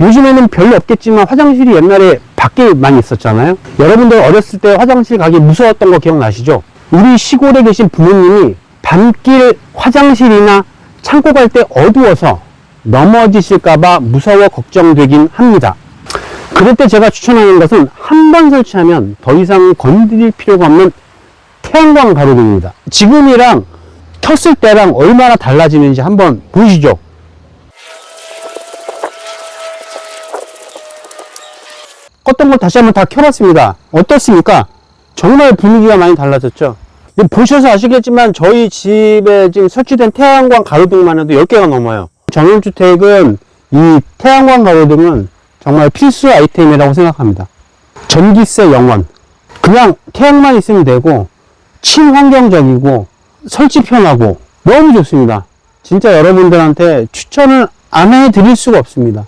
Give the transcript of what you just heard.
요즘에는 별로 없겠지만 화장실이 옛날에 밖에 많이 있었잖아요. 여러분들 어렸을 때 화장실 가기 무서웠던 거 기억나시죠? 우리 시골에 계신 부모님이 밤길 화장실이나 창고 갈 때 어두워서 넘어지실까봐 무서워 걱정되긴 합니다. 그럴 때 제가 추천하는 것은 한 번 설치하면 더 이상 건드릴 필요가 없는 태양광 가로등입니다. 지금이랑 켰을 때랑 얼마나 달라지는지 한번 보시죠. 껐던 걸 다시 한번 다 켜봤습니다. 어떻습니까? 정말 분위기가 많이 달라졌죠? 보셔서 아시겠지만 저희 집에 지금 설치된 태양광 가로등만 해도 10개가 넘어요. 전원주택은 이 태양광 가로등은 정말 필수 아이템이라고 생각합니다. 전기세 영원. 그냥 태양만 있으면 되고 친환경적이고 설치 편하고 너무 좋습니다. 진짜 여러분들한테 추천을 안 해드릴 수가 없습니다.